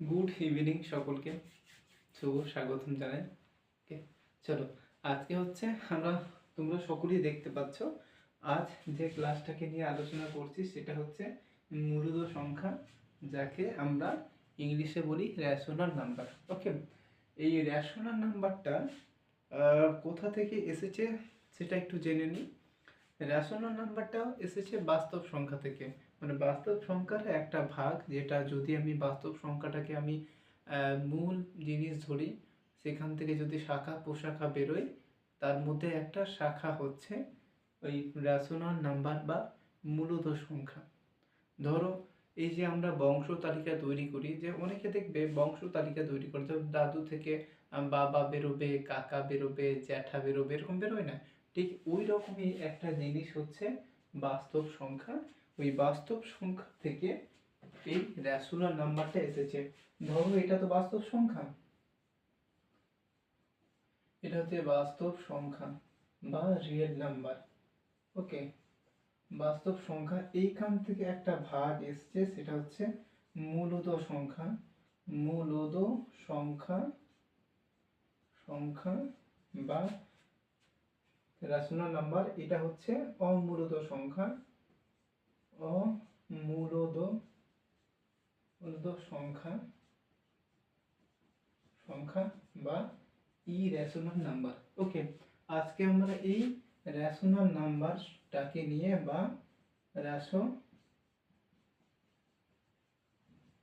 Good evening সকলকে। শুভ স্বাগতম জানাই। ওকে চলো, আজকে হচ্ছে আমরা, তোমরা সকলেই দেখতে পাচ্ছ, আজ যে ক্লাসটাকে নিয়ে আলোচনা করছি সেটা হচ্ছে মূলদ সংখ্যা, যাকে আমরা ইংলিশে বলি র্যাশনাল নাম্বার ওকে এই র্যাশনাল নাম্বারটা কোথা থেকে এসেছে সেটা একটু জেনে নিই। র্যাশনাল নাম্বারটাও এসেছে বাস্তব সংখ্যা থেকে। মানে বাস্তব সংখ্যার একটা ভাগ যেটা যদি আমি বাস্তব সংখ্যাটাকে আমি মূল জিনিস ধরি, সেখান থেকে যদি শাখা প্রশাখা বেরোয়, তার মধ্যে একটা শাখা হচ্ছে ওই রেশনাল নাম্বার বা মূলত সংখ্যা। ধরো, এই যে আমরা বংশ তালিকা তৈরি করি, যে অনেকে দেখবে বংশ তালিকা তৈরি করে দাদু থেকে বাবা বেরোবে, কাকা বেরোবে, জ্যাঠা বেরোবে, এরকম বেরোয় না। ঠিক ওই রকমই একটা জিনিস হচ্ছে বাস্তব সংখ্যা। ওই বাস্তব সংখ্যা থেকে এই রেশনাল নাম্বারটা এসেছে। ধরো এটা তো বাস্তব সংখ্যা। এটা হচ্ছে বাস্তব সংখ্যা বা রিয়েল নাম্বার ওকে বাস্তব সংখ্যা এইখান থেকে একটা ভাগ এসছে, সেটা হচ্ছে মূলদ সংখ্যা। মূলদ সংখ্যা সংখ্যা বা রেশনাল নাম্বার এটা হচ্ছে অমূলদ সংখ্যা। অমূলদ মূলদ সংখ্যা সংখ্যা বা ই রেশনাল নাম্বার ওকে আজকে আমরা এই রেশনাল নাম্বারটাকে নিয়ে বা রেশ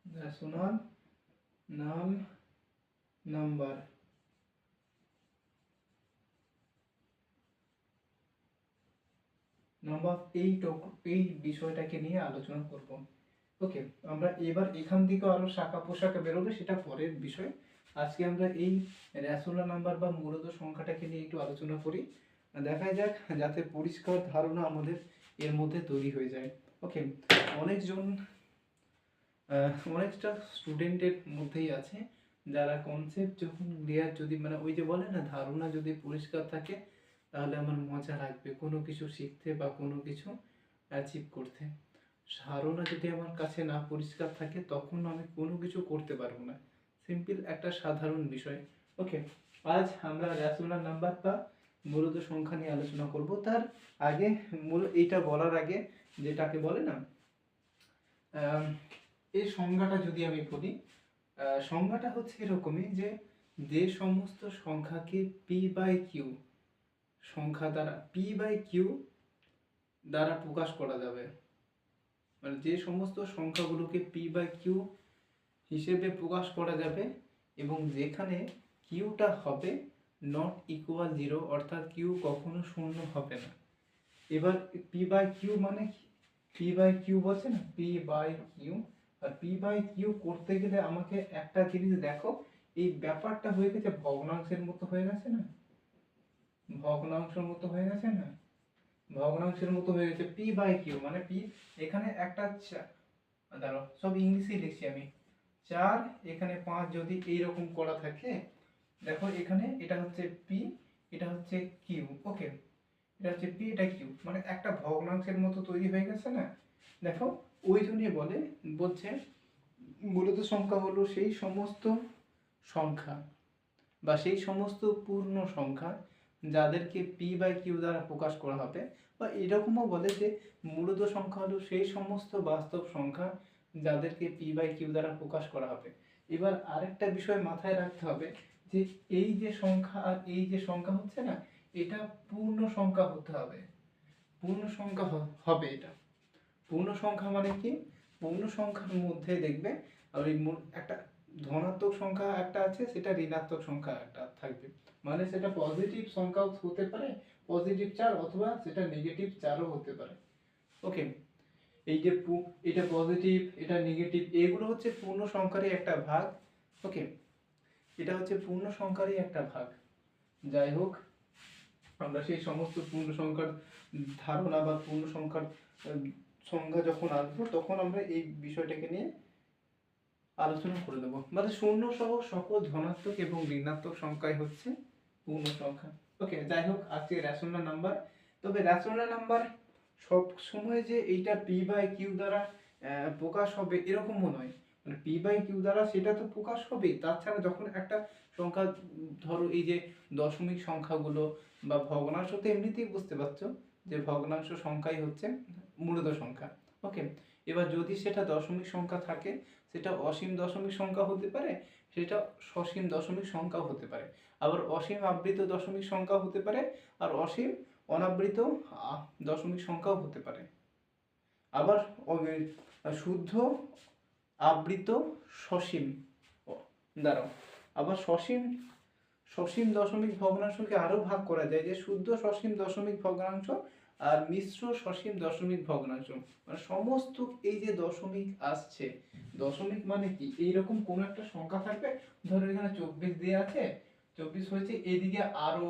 রেশনাল নাম নাম্বার নাম্বার এই টক- এই বিষয়টাকে নিয়ে আলোচনা করব। ওকে আমরা এবার এখান থেকে আরও শাখা পোশাকা বেরোবে, সেটা পরের বিষয়। আজকে আমরা এই রেশনাল নাম্বার বা মূলত সংখ্যাটাকে নিয়ে একটু আলোচনা করি। দেখা যাক, যাতে পরিষ্কার ধারণা আমাদের এর মধ্যে তৈরি হয়ে যায়। ওকে অনেকজন অনেকটা স্টুডেন্টের মধ্যেই আছে, যারা কনসেপ্ট যখন ক্লিয়ার যদি মানে ওই যে বলে না, ধারণা যদি পরিষ্কার থাকে তাহলে আমার মজা লাগবে কোনো কিছু শিখতে বা কোনো কিছু অ্যাচিভ করতে। ধারণা যদি আমার কাছে না পরিষ্কার থাকে, তখন আমি কোনো কিছু করতে পারব না। সিম্পল একটা সাধারণ বিষয়। ওকে আজ আমরা রেশনাল নাম্বার বা মূলত সংখ্যা নিয়ে আলোচনা করব। তার আগে মূল এইটা বলার আগে যেটাকে বলে না এই সংজ্ঞাটা যদি আমি বলি সংজ্ঞাটা হচ্ছে এরকমই যে যে সমস্ত সংখ্যাকে পি বাই কিউ সংখ্যা দ্বারা পি বাই কিউ দ্বারা প্রকাশ করা যাবে। মানে যে সমস্ত সংখ্যাগুলোকে পি বাই কিউ হিসেবে প্রকাশ করা যাবে এবং যেখানে কিউটা হবে নট ইকুয়াল জিরো অর্থাৎ কিউ কখনো শূন্য হবে না। এবার পি বাই কিউ মানে পি বাই কিউ বলছে না? পি বাই কিউ আর পি বাই কিউ করতে গেলে আমাকে একটা জিনিস দেখো, এই ব্যাপারটা হয়ে গেছে ভগ্নাংশের মতো হয়ে গেছে না? ভগ্নাংশের মতো হয়ে গেছে না? ভগ্নাংশের মতো হয়ে গেছে পি বাই কিউ মানে পি এখানে একটা দাঁড়াও, সব ইংলিশেই লিখছি আমি। চার, এখানে পাঁচ যদি এইরকম করা থাকে, দেখো এখানে এটা হচ্ছে পি এটা হচ্ছে কিউ ওকে এটা হচ্ছে পি এটা কিউ মানে একটা ভগ্নাংশের মতো তৈরি হয়ে গেছে না? দেখো, ওই জন্যই বলে, বলছে মূলত সংখ্যা হলো সেই সমস্ত সংখ্যা বা সেই সমস্ত পূর্ণ সংখ্যা যাদেরকে পি বাই কিউ দ্বারা প্রকাশ করা হবে, বা এরকমও বলে যে মূলত সংখ্যা হলো সেই সমস্ত বাস্তব সংখ্যা যাদেরকে পি বাই কিউ দ্বারা প্রকাশ করা হবে। এবার আরেকটা বিষয় মাথায় রাখতে হবে যে এই যে সংখ্যা আর এই যে সংখ্যা হচ্ছে না, এটা পূর্ণ সংখ্যা হতে হবে। পূর্ণ সংখ্যা হবে এটা। পূর্ণ সংখ্যা মানে কি? পূর্ণ সংখ্যার মধ্যে দেখবে ওই একটা ধনাত্মক সংখ্যা একটা আছে, সেটা ঋণাত্মক সংখ্যা একটা থাকবে। মানে সেটা পজিটিভ সংখ্যাও হতে পারে পজিটিভ চার অথবা সেটা নেগেটিভ চারও হতে পারে। ওকে এই যে এটা পজিটিভ এটা নেগেটিভ এগুলো হচ্ছে পূর্ণ সংখ্যারই একটা ভাগ। ওকে এটা হচ্ছে পূর্ণ সংখ্যারই একটা ভাগ। যাই হোক, আমরা সেই সমস্ত পূর্ণ সংখ্যার ধারণা বা পূর্ণ সংখ্যার সংজ্ঞা যখন আসব, তখন আমরা এই বিষয়টাকে নিয়ে আলোচনা করে দেবো। মানে শূন্য সহ সকল ধনাত্মক এবং ঋণাত্মক সংখ্যাই হচ্ছে পূর্ণ সংখ্যা। ওকে যাই হোক আজকে রেশনাল নাম্বার তবে রেশনাল নাম্বার সব সময় যে এইটা পি বাই কিউ দ্বারা প্রকাশ হবে এরকমও নয়। মানে পি বাই কিউ দ্বারা সেটা তো প্রকাশ হবেই। তাছাড়া যখন একটা সংখ্যা, ধরো এই যে দশমিক সংখ্যাগুলো বা ভগ্নাংশ, তো এমনিতেই বুঝতে পারছ যে ভগ্নাংশ সংখ্যাই হচ্ছে মূলত সংখ্যা। ওকে এবার যদি সেটা দশমিক সংখ্যা থাকে, সেটা অসীম দশমিক সংখ্যা হতে পারে, সেটা সসীম দশমিক সংখ্যাও হতে পারে। আবার অসীম আবৃত দশমিক সংখ্যা হতে পারে, আর অসীম অনাবৃত দশমিক সংখ্যাও হতে পারে। আবার শুদ্ধ আবৃত সসীম দাঁড়াও। আবার সসীম সসীম দশমিক ভগ্নাংশকে আরও ভাগ করা যায়, যে শুদ্ধ সসীম দশমিক ভগ্নাংশ আর মিশ্র সসীম দশমিক ভগ্নাংশ। মানে সমস্ত এই যে দশমিক আসছে, দশমিক মানে কি? এইরকম কোন একটা সংখ্যা থাকবে? ধরো এখানে চব্বিশ দিয়ে আছে, চব্বিশ হয়েছে, এদিকে আরও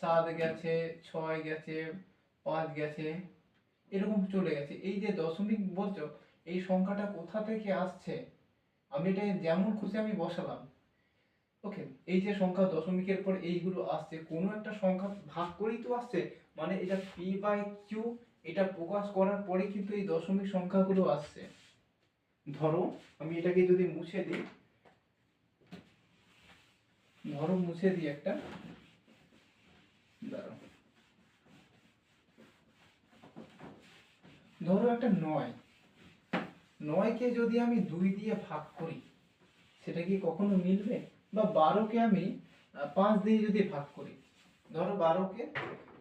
সাত গেছে, ছয় গেছে, পাঁচ গেছে, এরকম চলে গেছে। এই যে দশমিক বলছো, এই সংখ্যাটা কোথা থেকে আসছে? আমি এটা যেমন খুশি আমি বসালাম। ওকে এই যে সংখ্যা দশমিকের পর এইগুলো আসছে, কোনো একটা সংখ্যা ভাগ করেই তো আসছে মানে এটা পি বাই কিউ এটা প্রকাশ করার পরে কিন্তু এই দশমিক সংখ্যাগুলো আসছে। ধরো, আমি এটাকে যদি মুছে দিই, ধরো মুছে দিই একটা, দাঁড়াও। ধরো একটা নয়। নয়কে যদি আমি দুই দিয়ে ভাগ করি, সেটা কি কখনো মিলবে? বা বারোকে আমি পাঁচ দিয়ে যদি ভাগ করি, ধরো বারোকে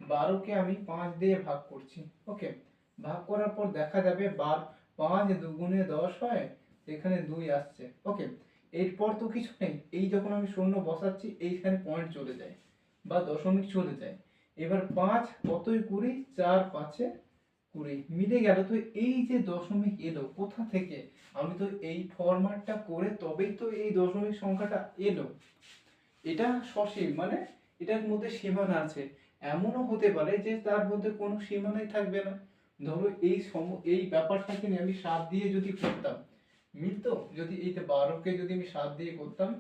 বারোকে আমি পাঁচ দিয়ে ভাগ করছি। ওকে, ভাগ করার পর দেখা যাবে বার পাঁচ দুগুণে দশ হয়, এখানে দুই আসছে। ওকে, এরপর তো কিছু নেই। এই যখন আমি শূন্য বসাচ্ছি, এইখানে পয়েন্ট চলে যায় বা দশমিক চলে যায়। এবার পাঁচ কতই কুড়ি? চার পাঁচে কুড়ি। মিলে গেল তো এই যে দশমিক এলো, কোথা থেকে? আমি তো এই ফরম্যাটটা করে তবেই তো এই দশমিক সংখ্যাটা এলো। এটা সসীম মানে এটার মধ্যে সীমানা আছে। এমনও হতে পারে যে তার মধ্যে কোনো সীমানাই থাকবে না। ধরো এই সম, এই ব্যাপারটাকে নিয়ে আমি সাত দিয়ে যদি করতাম, মিলতো, যদি এই যে বারোকে যদি আমি সাত দিয়ে করতাম,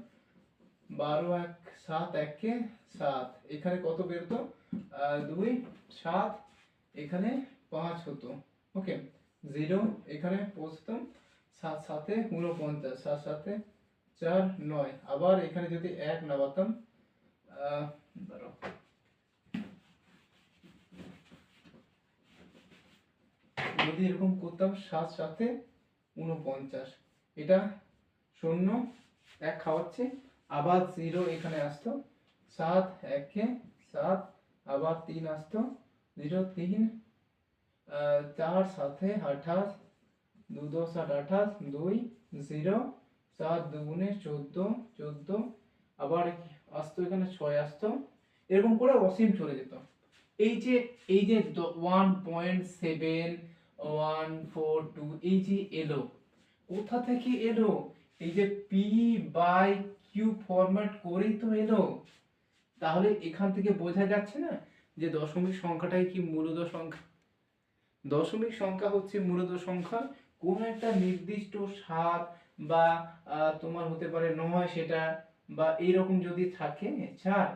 বারো এক সাত একে সাত, এখানে কত বেরোতো দুই, সাত, এখানে পাঁচ হতো। ওকে, জিরো, এখানে পৌঁছতাম, সাত সাতে উনপঞ্চাশ সাত সাতে চার নয়, আবার এখানে যদি এক নামাতাম আহ, দাঁড়াও। যদি এরকম করতাম, সাত, সাতে উনপঞ্চাশ এটা শূন্য, এক খাওয়াচ্ছে, আবার জিরো এখানে আসতো, সাত, একে সাত, আবার তিন আসতো জিরো তিন চার সাথে আঠাশ, দু, দশ, আট, আঠাশ, দুই জিরো সাত, দুগুণে চোদ্দ চোদ্দ, আবার আসতো এখানে ছয় আসতো, এরকম করে অসীম চলে যেত। এই যে এই যে one point seven one four two এই যে এলো, কোথা থেকে এলো? এই যে পি বাই কিউ ফরম্যাট করেই তো এলো। তাহলে এখান থেকে বোঝা যাচ্ছে না যে দশমিক সংখ্যাটাই কি মূলত সংখ্যা? দশমিক সংখ্যা হচ্ছে মূলত সংখ্যা কোন একটা নির্দিষ্ট সাত বা তোমার হতে পারে নয় সেটা বা এইরকম যদি থাকে, চার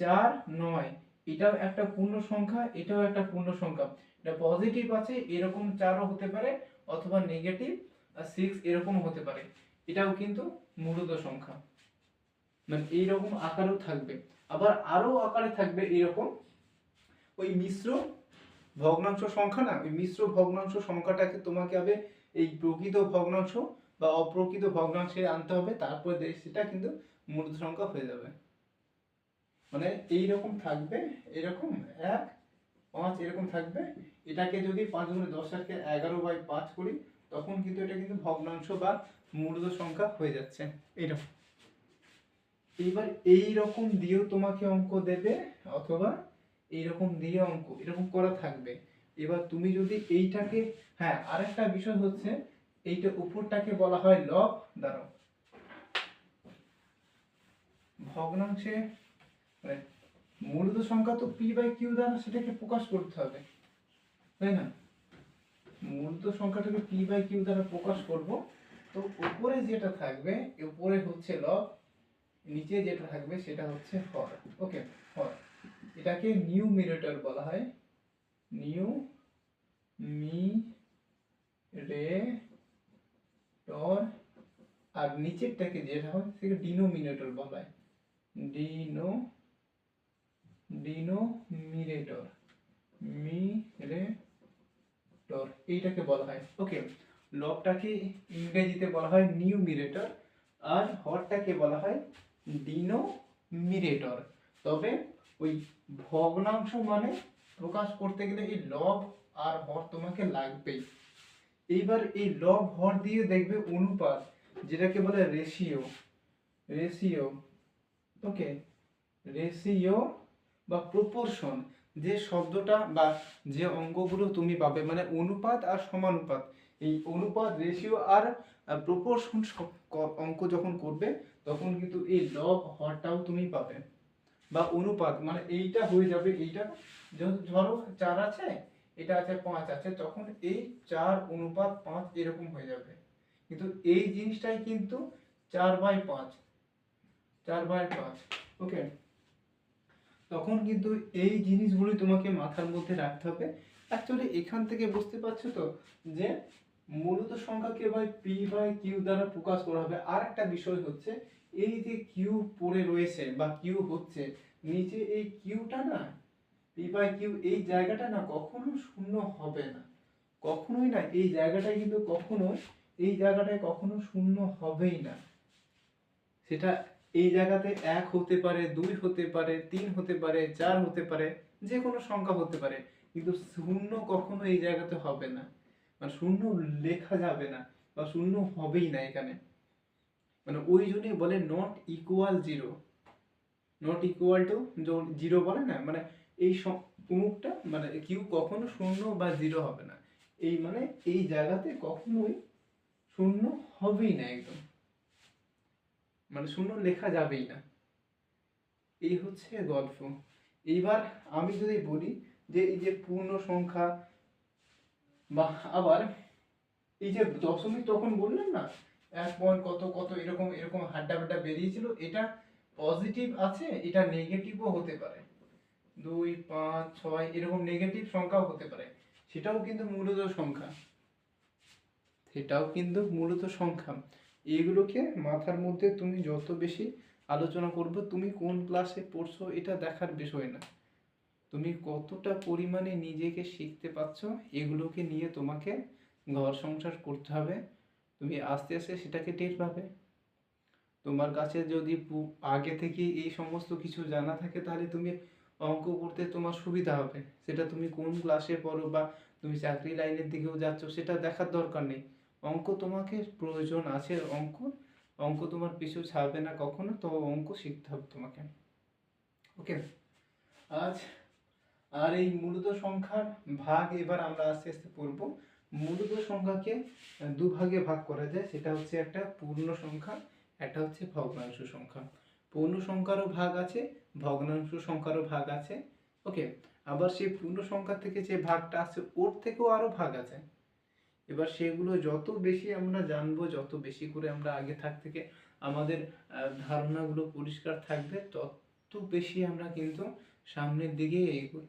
চার, নয়, এটাও একটা পূর্ণ সংখ্যা, এটাও একটা পূর্ণ সংখ্যা। এটা পজিটিভ আছে, এরকম চারও হতে পারে, অথবা নেগেটিভ সিক্স এরকম হতে পারে। এটাও কিন্তু মূলত সংখ্যা। মানে এইরকম আকারেও থাকবে। আবার আরও আকারে থাকবে এরকম। ওই মিশ্র ভগ্নাংশ সংখ্যা না, ওই মিশ্র ভগ্নাংশ সংখ্যাটাকে তোমাকে হবে এই প্রকৃত ভগ্নাংশ বা অপ্রকৃত ভগ্নাংশে আনতে হবে, তারপরে সেটা কিন্তু মূলত সংখ্যা হয়ে যাবে। মানে এইরকম থাকবে, এরকম এক পাঁচ এরকম থাকবে। এটাকে যদি পাঁচ গুণে দশ আজকে এগারো বাই পাঁচ করি, তখন কিন্তু এটা কিন্তু ভগ্নাংশ বা মূলত সংখ্যা হয়ে যাচ্ছে। এইরকম। এইবার এই রকম দিয়েও তোমাকে অঙ্ক দেবে, অথবা এইরকম দিয়ে অঙ্ক, এরকম করা থাকবে। এবার তুমি যদি এইটাকে হ্যাঁ আরেকটা বিষয় হচ্ছে, এইটা উপরটাকে বলা হয় লব, দাঁড়াও। ভগ্নাংশে মূলত সংখ্যা তো পি বাই কিউ দ্বারা সেটাকে প্রকাশ করতে হবে, তাই না? মূলত সংখ্যাটাকে পি বাই কিউ দ্বারা প্রকাশ করব, তো উপরে যেটা থাকবে উপরে হচ্ছে লব নিচে যেটা থাকবে সেটা হচ্ছে হর ওকে হর। এটাকে নিউ নিউমিরেটর বলা হয় নিউ মি রে টর আর নিচেরটাকে যেটা হয় সেটাকে ডিনোমিনেটর বলা হয়। ডিনো ডিনোমিনেটর মিরেটর। এইটাকে বলা হয়। ওকে লবটাকে ইংরেজিতে বলা হয় নিউমিরেটর আর হরটাকে বলা হয় ডিনোমিনেটর তবে ওই ভগ্নাংশ মানে প্রকাশ করতে গেলে এই লব আর হর তোমাকে লাগবেই। এইবার এই লব হর দিয়ে দেখবে অনুপাত, যেটাকে বলে রেশিও। রেশিও ওকে রেশিও বা প্রপোর্শন যে শব্দটা বা যে অঙ্কগুলো তুমি পাবে মানে অনুপাত আর সমানুপাত। এই অনুপাত রেশিও আর প্রপোর্শন অঙ্ক যখন করবে, তখন কিন্তু এই লব হরটাও তুমি পাবে। বা অনুপাত মানে এইটা হয়ে যাবে এইটা। ধরো চার আছে, এটা আছে পাঁচ আছে, তখন এই চার অনুপাত পাঁচ এরকম হয়ে যাবে। কিন্তু এই জিনিসটাই কিন্তু চার বাই পাঁচ, চার বাই পাঁচ ওকে তখন কিন্তু এই জিনিসগুলি তোমাকে মাথার মধ্যে রাখতে হবে। অ্যাকচুয়ালি এখান থেকে বুঝতে পারছ তো যে মূলত সংখ্যাকে বাই পি বাই কিউ দ্বারা প্রকাশ করা হবে। আর একটা বিষয় হচ্ছে এই যে কিউ পড়ে রয়েছে বা কিউ হচ্ছে, নিচে এই কিউটা না পি বাই কিউ এই জায়গাটা না কখনো শূন্য হবে না। কখনোই না, এই জায়গাটা কিন্তু কখনো এই জায়গাটায় কখনো শূন্য হবেই না। সেটা এই জায়গাতে এক হতে পারে, দুই হতে পারে, তিন হতে পারে, চার হতে পারে যে কোনো সংখ্যা হতে পারে, কিন্তু শূন্য কখনো এই জায়গাতে হবে না। মানে শূন্য লেখা যাবে না বা শূন্য হবেই না এখানে। মানে ওই জন্যই বলে not equal zero not equal to zero বলে না মানে এই মুখটা মানে কিউ কখনো শূন্য বা জিরো হবে না। এই মানে এই জায়গাতে কখনোই শূন্য হবেই না একদম। মানে শূন্য লেখা যাবেই না। এই হচ্ছে গল্প। এইবার আমি যদি বলি যে এই যে পূর্ণ সংখ্যা বা আবার এই যে দশমিক তখন বললেন না, এক পয়েন্ট কত কত এরকম এরকম হাড্ডা বাড্ডা বেরিয়েছিল, এটা পজিটিভ আছে, এটা নেগেটিভও হতে পারে। দুই, পাঁচ, ছয় এরকম নেগেটিভ সংখ্যাও হতে পারে। সেটাও কিন্তু মূলত সংখ্যা। সেটাও কিন্তু মূলত সংখ্যা। এগুলোকে মাথার মধ্যে তুমি যত বেশি আলোচনা করবে, তুমি কোন ক্লাসে পড়ছো এটা দেখার বিষয় না। তুমি কতটা পরিমাণে নিজেকে শিখতে পারছ, এগুলোকে নিয়ে তোমাকে ঘর সংসার করতে হবে। তুমি আস্তে আস্তে সেটাকে টের পাবে। তোমার কাছে যদি আগে থেকে এই সমস্ত কিছু জানা থাকে, তাহলে তুমি অঙ্ক করতে তোমার সুবিধা হবে। সেটা তুমি কোন ক্লাসে পড়ো বা তুমি চাকরি লাইনের দিকেও যাচ্ছ, সেটা দেখার দরকার নেই। অঙ্ক তোমাকে প্রয়োজন আছে অঙ্ক। অঙ্ক তোমার পিছু ছাড়বে না কখনো, তো অঙ্ক শিখতে হবে তোমাকে। ওকে? আজ আর এই মূলত সংখ্যার ভাগ এবার আমরা আস্তে আস্তে পড়ব। মূলত সংখ্যাকে দুভাগে ভাগ করা যায়, সেটা হচ্ছে একটা পূর্ণ সংখ্যা, একটা হচ্ছে ভগ্নাংশ সংখ্যা। পূর্ণ সংখ্যারও ভাগ আছে, ভগ্নাংশ সংখ্যারও ভাগ আছে। ওকে? আবার সেই পূর্ণ সংখ্যা থেকে যে ভাগটা আছে ওর থেকেও আরও ভাগ আছে। এবার সেগুলো যত বেশি আমরা জানব, যত বেশি করে আমরা আগে থাক থেকে আমাদের ধারণাগুলো পরিষ্কার থাকবে, তত বেশি আমরা কিন্তু সামনের দিকে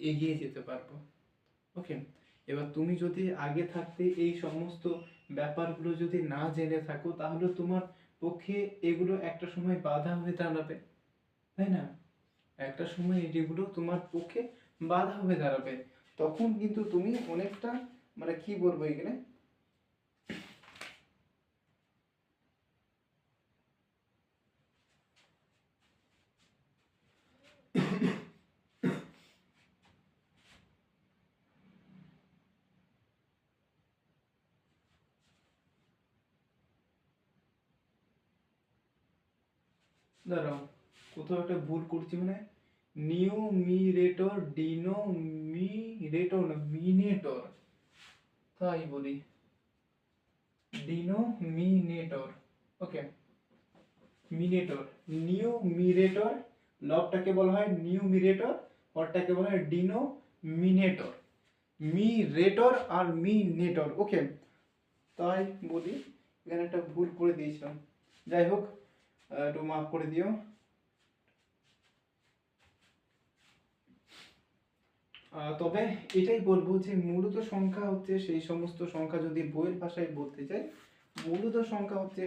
এগিয়ে যেতে পারব। ওকে এবার তুমি যদি আগে থাকতে এই সমস্ত ব্যাপারগুলো যদি না জেনে থাকো, তাহলে তোমার পক্ষে এগুলো একটা সময় বাধা হয়ে দাঁড়াবে, তাই না? একটা সময় এগুলো তোমার পক্ষে বাধা হয়ে দাঁড়াবে। তখন কিন্তু তুমি অনেকটা মানে কি বলব এখানে দাঁড়াও, কোথাও একটা ভুল করছি মানে নিউমিরেটর, ডিনোমিরেটর না, মিনেটর। তাই বলি। ডিনোমিনেটর। ওকে। মিনেটর। নিউমিরেটর, লবটাকে বলা হয় নিউমিরেটর হরটাকে বলা হয় ডিনোমিনেটর। মিরেটর আর মিনেটর। ওকে। তাই বলি, এখানে একটা ভুল করে দিয়েছিলাম। যাই হোক একটু মাফ করে দিও। তবে এটাই বলব যে মূলত সংখ্যা হচ্ছে সেই সমস্ত সংখ্যা যদি বইয়ের ভাষায় বলতে চাই, মূলত সংখ্যা হচ্ছে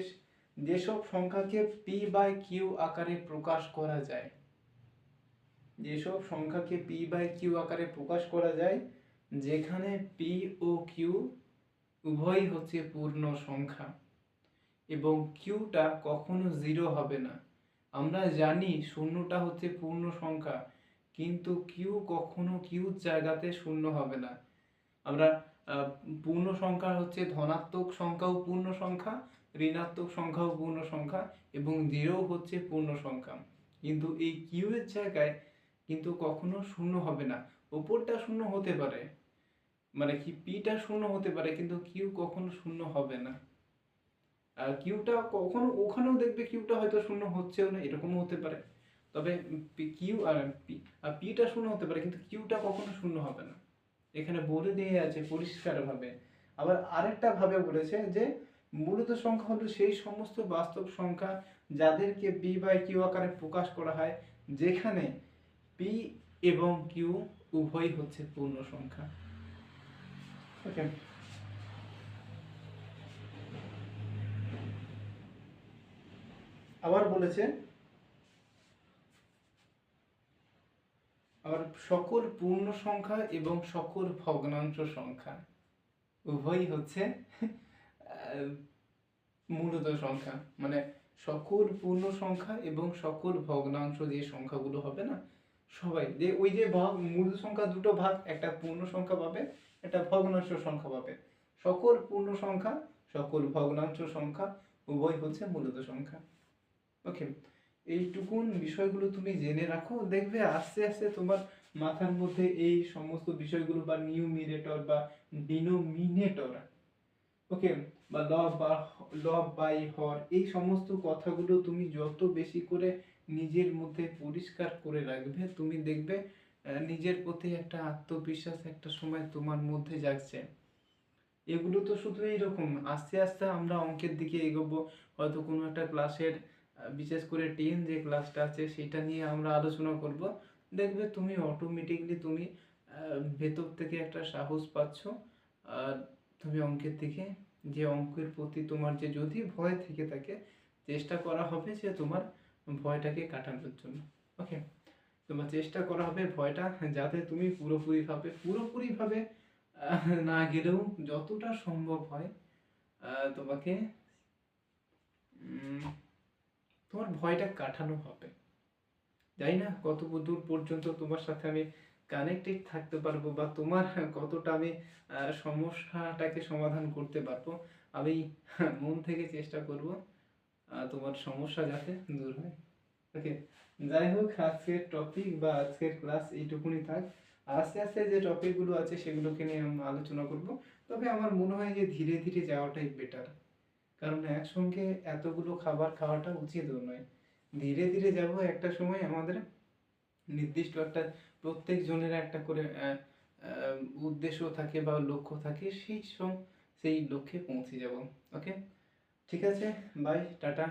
যেসব সংখ্যাকে পি বাই কিউ আকারে প্রকাশ করা যায়। যেসব সংখ্যাকে পি বাই কিউ আকারে প্রকাশ করা যায়, যেখানে পি ও কিউ উভয়ই হচ্ছে পূর্ণ সংখ্যা। এবং কিউটা কখনো জিরো হবে না। আমরা জানি শূন্যটা হচ্ছে পূর্ণ সংখ্যা, কিন্তু কিউ কখনো কিউ জায়গাতে শূন্য হবে না। আমরা পূর্ণ সংখ্যা হচ্ছে ধনাত্মক সংখ্যাও পূর্ণ সংখ্যা, ঋণাত্মক সংখ্যাও পূর্ণ সংখ্যা এবং জিরো হচ্ছে পূর্ণ সংখ্যা। কিন্তু এই কিউ এর জায়গায় কিন্তু কখনো শূন্য হবে না। ওপরটা শূন্য হতে পারে মানে কি, পিটা শূন্য হতে পারে, কিন্তু কিউ কখনো শূন্য হবে না। কিউটা কখনো, ওখানেও দেখবে কিউটা হয়তো শূন্য হচ্ছেও না, এরকমও হতে পারে। তবে কিউ আর পি- আর পিটা শূন্য হতে পারে, কিন্তু কিউটা কখনো শূন্য হবে না। এখানে বলে দিয়ে আছে, পরিষ্কারভাবে। আবার আরেকটা ভাবে বলেছে যে, মূলত সংখ্যা হলো সেই সমস্ত বাস্তব সংখ্যা যাদেরকে পি বাই কিউ আকারে প্রকাশ করা হয়, যেখানে পি এবং কিউ উভয়ই হচ্ছে পূর্ণ সংখ্যা। ওকে আবার বলেছে আবার সকল পূর্ণ সংখ্যা এবং সকল ভগ্নাংশ সংখ্যা, উভয়ই হচ্ছে মূলত সংখ্যা। মানে সকল পূর্ণ সংখ্যা এবং সকল ভগ্নাংশ যে সংখ্যাগুলো হবে না, সবাই, যে ওই যে ভাগ, মূল সংখ্যা দুটো ভাগ, একটা পূর্ণ সংখ্যা পাবে, একটা ভগ্নাংশ সংখ্যা পাবে। সকল পূর্ণ সংখ্যা, সকল ভগ্নাংশ সংখ্যা, উভয় হচ্ছে মূলত সংখ্যা। ওকে এইটুকুন বিষয়গুলো তুমি জেনে রাখো। দেখবে আস্তে আস্তে তোমার মাথার মধ্যে এই সমস্ত বিষয়গুলো বা নিউমিনেটর বা ডিনোমিনেটর ওকে বা লব বা লব বাই হর এই সমস্ত কথাগুলো তুমি যত বেশি করে নিজের মধ্যে পরিষ্কার করে রাখবে, তুমি দেখবে নিজের প্রতি একটা আত্মবিশ্বাস একটা সময় তোমার মধ্যে জাগছে। এগুলো তো শুধু এইরকম, আস্তে আস্তে আমরা অঙ্কের দিকে এগোবো, হয়তো কোনো একটা ক্লাসের বিশেষ করে টেন যে ক্লাসটা আছে সেটা নিয়ে আমরা আলোচনা করব। দেখবে তুমি অটোমেটিকলি তুমি ভেতর থেকে একটা সাহস পাচ্ছ। আর তুমি অঙ্কের দিকে, যে অঙ্কের প্রতি তোমার যে যদি ভয় থেকে থাকে, চেষ্টা করা হবে যে তোমার ভয়টাকে কাটানোর জন্য। ওকে তোমার চেষ্টা করা হবে ভয়টা যাতে তুমি পুরোপুরিভাবে পুরোপুরিভাবে না গেলেও যতটা সম্ভব হয় তোমাকে তোমার ভয়টা কাটানো হবে। জানি না কত দূর পর্যন্ত তোমার সাথে আমি কানেক্টেড থাকতে পারব বা তোমার কতটা আমি সমস্যাটাকে সমাধান করতে পারব। আমি মন থেকে চেষ্টা করব তোমার সমস্যা যাতে দূর হয়। ওকে যাই হোক, আজকের টপিক বা আজকের ক্লাস এইটুকুনি থাক। আস্তে আস্তে যে টপিকগুলো আছে সেগুলোকে নিয়ে আমরা আলোচনা করব। তবে আমার মনে হয় যে ধীরে ধীরে যাওয়াটাই বেটার কারণ একসঙ্গে এতগুলো খাবার খাওয়াটা উচিতও নয়। ধীরে ধীরে যাব একটা সময় আমাদের নির্দিষ্ট একটা প্রত্যেক জনের একটা করে উদ্দেশ্য থাকে বা লক্ষ্য থাকে সেই সেই লক্ষ্যে পৌঁছে যাব। ওকে ঠিক আছে? Bye tata.